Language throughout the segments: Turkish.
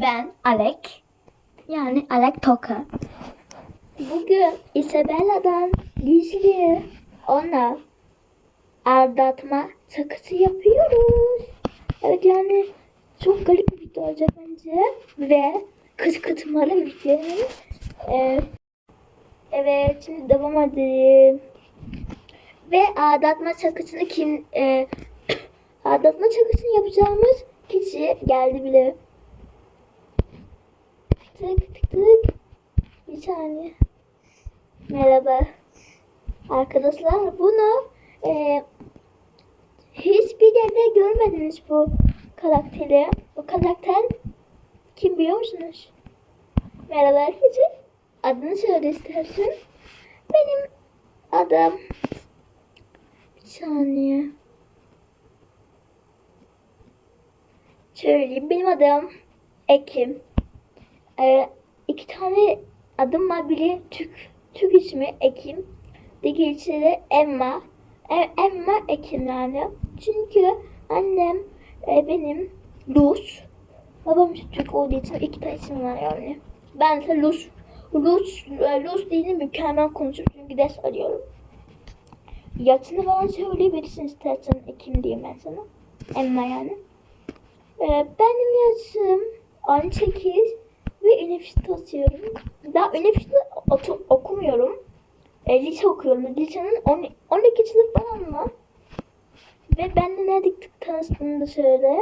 Ben Alek. Yani Alek Toka. Bugün Isabella'dan gizli ona aldatma sakızı yapıyoruz. Evet yani çok garip bir video olacak bence. Ve kıskırtmalı bir video. Ee, evet şimdi devam edelim. Ve aldatma şakasını kim e, aldatma şakasını yapacağımız kişi geldi bile. Tık tık. Bir saniye. Merhaba. Arkadaşlar bunu e, hiçbir yerde görmediniz bu karakteri. Bu karakter kim biliyor musunuz? Merhaba herkese. Adını söyle istersen. Benim adım bir saniye. Söyleyeyim. Benim adım Ekim. Ee, iki tane adım var. Biri Türk, Türk ismi Ekim. Diğeri de Emma. E, Emma Ekim yani. Çünkü annem e, benim Rus. Babam ise Türk olduğu için iki tane isim var yani. Ben ise Rus. Rus, e, Rus dilini mükemmel konuşuyorum çünkü ders arıyorum. Yaşını falan söyleyebilirsin istersen Ekim diyeyim ben sana. Emma yani. Ee, benim yaşım 18 ve üniversite atıyorum. Daha üniversite okumuyorum. E, lise okuyorum. Lisenin 10 12 sınıf falan var. Ve benimle nerede tanıştığını da söyle.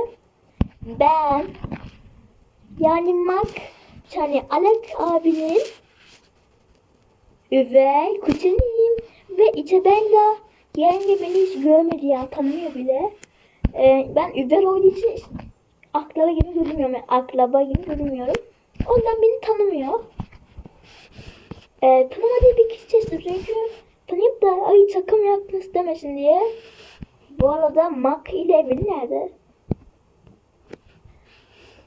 Ben yani Mark yani Alek abinin üvey kuzeniyim ve Isabella yenge beni hiç görmedi ya tanımıyor bile. Ee, ben üvey olduğu için akraba gibi görünmüyorum. Yani akraba gibi görünmüyorum. Ondan beni tanımıyor. Ee, tanımadığı bir kişi seçtim çünkü tanıyıp da ay takım yapması demesin diye. Bu arada Mark ile Emily nerede?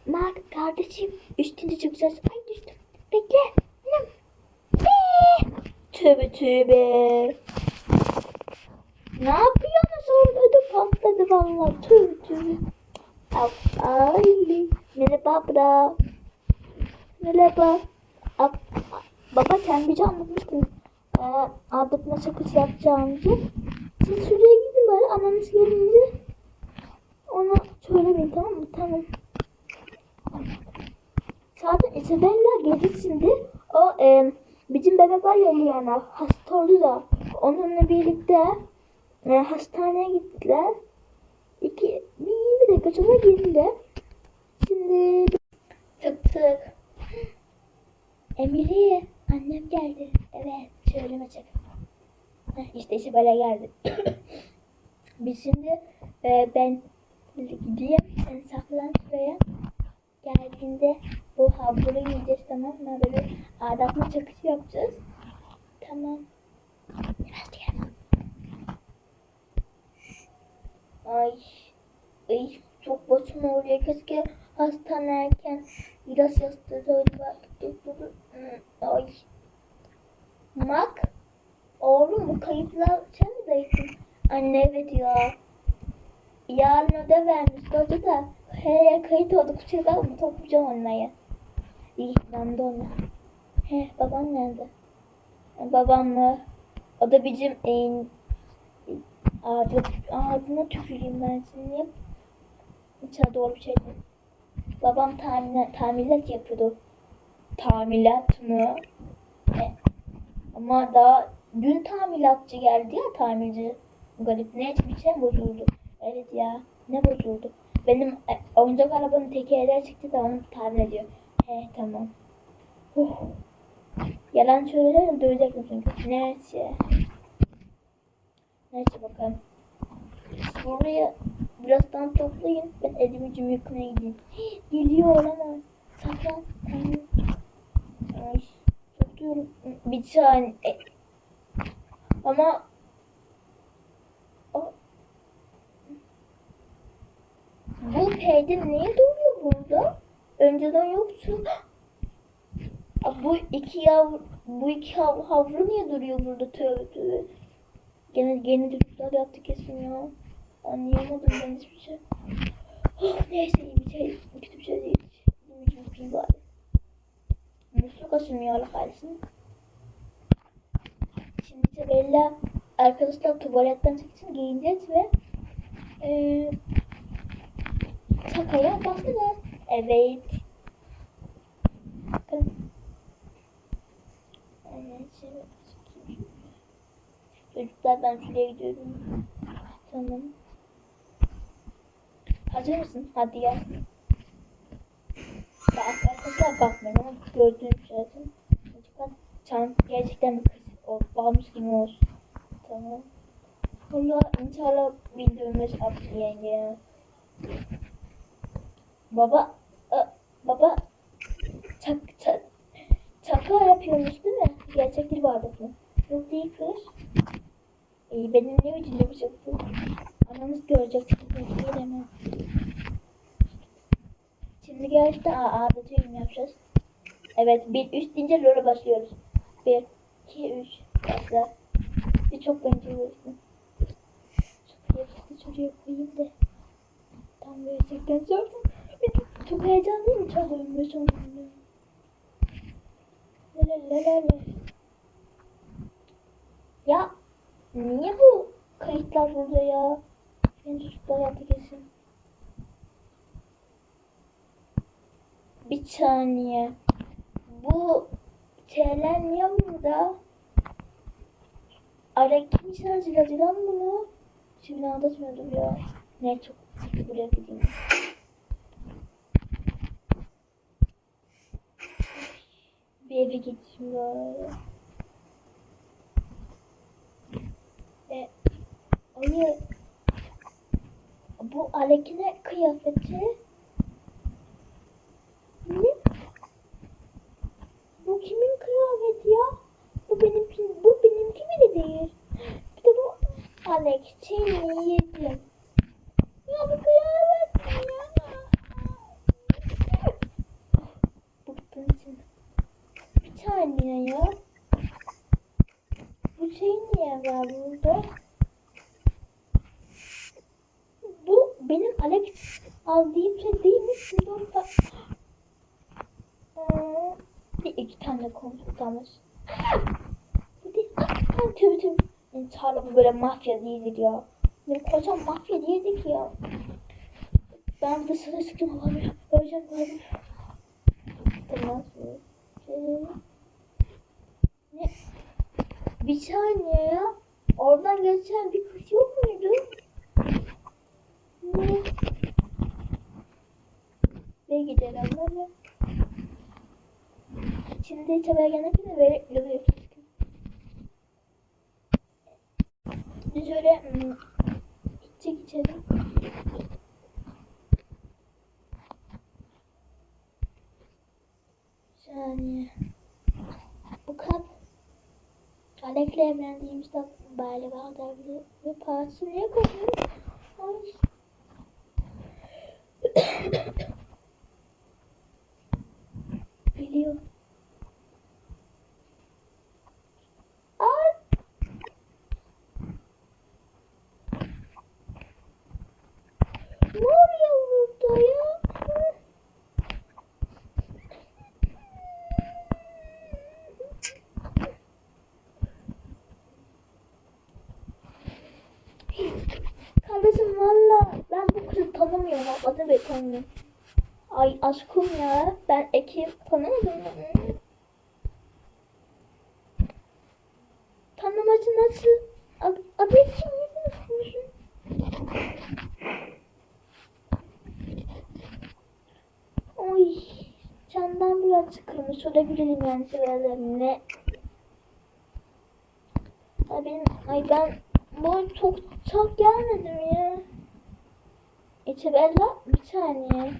Mark kardeşim üstünde çıkacağız. Ay düştüm. Bekle. Annem. Eee. Tövbe tövbe. Ne yapıyorsunuz orada? Ödüm patladı vallahi. Tövbe tövbe. Ay. Merhaba abla. Merhaba. Ab Baba sen bir anlatmıştın. Ee, aldatma şakası yapacağımızı. Siz şuraya gidin bari ananız gelince. Ona söylemeyin tamam mı? Tamam. Zaten Isabella şimdi. O e, bizim bebek var ya Liana. Hasta oldu da. Onunla birlikte e, hastaneye gittiler. İki, bir 20 dakika sonra geldiler. Şimdi tık tık. Emily, annem geldi. Evet, söyleme. Heh, İşte işe böyle geldi. Biz şimdi e, ben gideyim, sen saklan şuraya. Geldiğinde bu hamuru yiyeceğiz tamam mı? Böyle aldatma çakısı yapacağız. Tamam. Biraz diğer. Ay, ay çok başım ağrıyor. Keşke hastaneyken biraz yastırsaydım. Ay. Mak, oğlum bu kayıplar sen mi dayısın? Anne evet ya. Yarın ödev vermiş hoca da. He kayıt olduk kusura bakma toplayacağım onları. İyi ben de onu. He babam nerede? Babam mı? O da bizim en ağzı, ağzına tüküreyim ben seni. Yap. Hiç doğru bir şey. Babam tamir, tamirat yapıyordu. Tamirat mı? E, ama daha dün tamiratçı geldi ya tamirci. Garip ne bir şey bozuldu. Evet ya ne bozuldu? Benim e, oyuncak arabanın tekerleri çıktı da onu tamir ediyor. He tamam. Huh. Yalan söylersem dövecektim çünkü. Neyse. Neyse bakalım. Buraya birazdan toplayın. Ben elimi yıkamaya gideyim. Geliyor olamaz. Saklan. Tamam. Ay, tutuyorum. Bir saniye. E, Ama bu peynir niye duruyor burada? Önceden yoktu. Bu iki yav bu iki hav havru niye duruyor burada tövbe tövbe. Gene yeni çocuklar yaptı kesin ya. Anlayamadım ben hiçbir şey. Oh, neyse iyi bir şey. Kötü bir şey değil. Yemek sürmüyor ailesini. Şimdi Isabella arkadaşlar tuvaletten çıksın giyineceğiz ve eee Takaya basacağız. Evet. Bakın. Evet, Çocuklar ben şuraya gidiyorum. Tamam. Hazır mısın? Hadi gel. Arkadaşlar bakmayın ama gördüğüm şey zaten. Çocuklar çan gerçekten bir kız o bağımız gibi olsun. Tamam. Allah inşallah abi yenge. Baba, e, baba çak, çak, çaka yapıyormuş değil mi? Gerçekleri vardı bu. Yok değil kız. İyi benim ne için yapacaktı? Anamız görecek çünkü gelemem. Şimdi gerçekten aa, düğüm yapacağız. Evet bir üst deyince role başlıyoruz. Bir, iki, üç. Başla. Bir çok. Çok yakışıklı çocuğa koyayım da. Tam gerçekten sordum. Çok heyecanlıyım çalıyorum ve la. Ya niye bu kayıtlar burada ya? Benim çocuklar yaptı kesin. Bir saniye. Bu şeyler niye burada? Ara kim için hazırladı lan bunu? Şimdi anlatmıyordum ya. Ne çok buraya gideyim. Bir eve gideyim böyle. E, hayır. Bu Alek'ine kıyafeti. Ne? Bu kimin kıyafeti ya? Bu benim bu benimki bile değil. Bir de bu Alek seni yedim. Ya bu kıyafet ya? Bıktım için. Bir saniye ya. Bu şey niye var burada? Bu benim Alex aldığım şey değil mi? Şimdi orada... Hmm, bir iki tane koltuktamış. Bu değil. Ah, tüy tüy. Bu böyle mafya değildir ya. Ne kocam mafya değildik ya. Ben de sıra sıkım olamıyorum. Öleceğim galiba. Tamam. Ne? Bir saniye ya. Oradan geçen bir kız yok muydu? Ne? Ve gidelim böyle. Şimdi içeri gelene kadar böyle yolu yapacağız. Biz öyle hmm, gidecek içeri. Saniye. Bu kap Alek'le evlendiğimizde böyle vardı ve parası niye koyuyor? Ay. Geliyor. Ay. Ne oluyor burada ya? Kardeşim valla ben bu kızı tanımıyorum. Tanımıyorum. Ay aşkım ya. Ben ekip tanımadım. mı? Tanımacı nasıl? Adı, adı? Ne konuşuyorsun? Oy. Candan biraz sıkılmış olabilirim yani severlerim. Ne? Ay benim, ay ben bu çok çok gelmedim ya. İçebella bir saniye.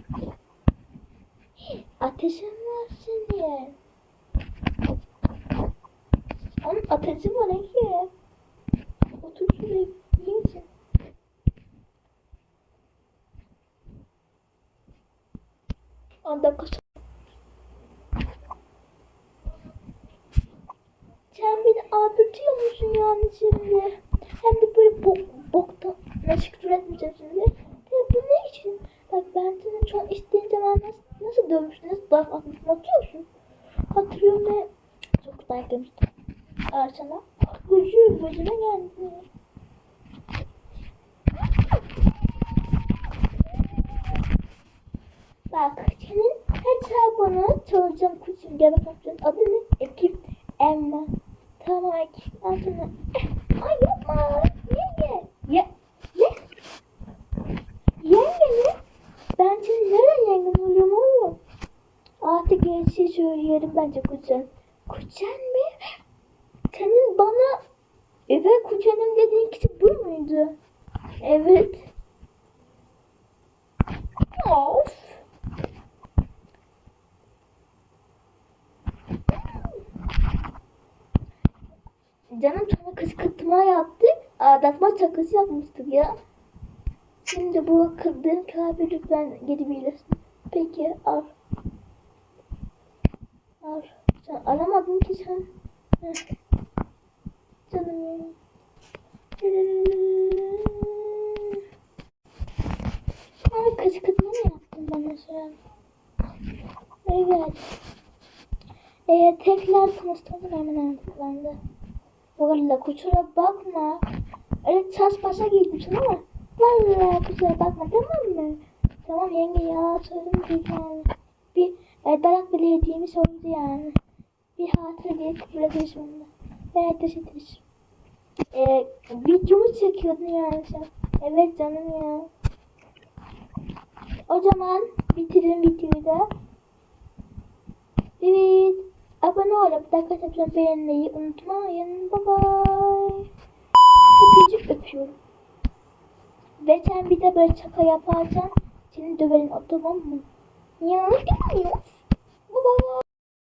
Ateşin var senin. Onun ateşi var Ege. Otur şuraya yiyince. On dakika Sen beni aldatıyor musun yani şimdi? Hem de böyle bok, boktan meşgul etmeyeceğim şimdi. Ya bu ne için? Seni çok istediğin zaman nasıl, nasıl dövmüştün, nasıl laf atmıştın hatırlıyorsun? Hatırlıyorum ve çok dayak yemiştim. Arçana. Gücü gözüme geldi. Bak senin hesabını çalacağım kuzum. Gel bakalım adı ne? Ekip Emma. Tamam Ekip. Ay yapma. Yenge. Ya. Ne? Yenge mi? Ben senin nereden yengen oluyorum oğlum? Artık gerçeği söylüyorum bence kuzen. Kuzen mi? Senin bana evet kuzenim dediğin kişi bu muydu? Evet. Of. Canım sana kışkırtma yaptık. Aldatma şakası yapmıştık ya. Şimdi bu kırdığın kalbi lütfen geri bilirsin. Peki al. Al. Sen alamadın ki sen. Canım benim. Ay kışkırtma mı yaptın bana sen? Evet. Ee, tekrar tanıştırdım hemen de. Valla kusura bakma. Öyle ças başa gitmişsin ama. Valla kusura bakma tamam mı? Tamam yenge ya sözüm değil yani. Bir e, dayak bile yediğimi söyledi yani. Bir hatıra kabul ediyorsun onu. Evet teşekkür ederim. E, videomu çekiyordun yani sen. Evet canım ya. O zaman bitirin videoyu da. Evet. Abone olup arkadaşlar beğenmeyi unutmayın. Bye bye. Hepinizi öpüyorum. Ve sen bir de böyle şaka yaparsan seni döverim o tamam mı? Ya, ya.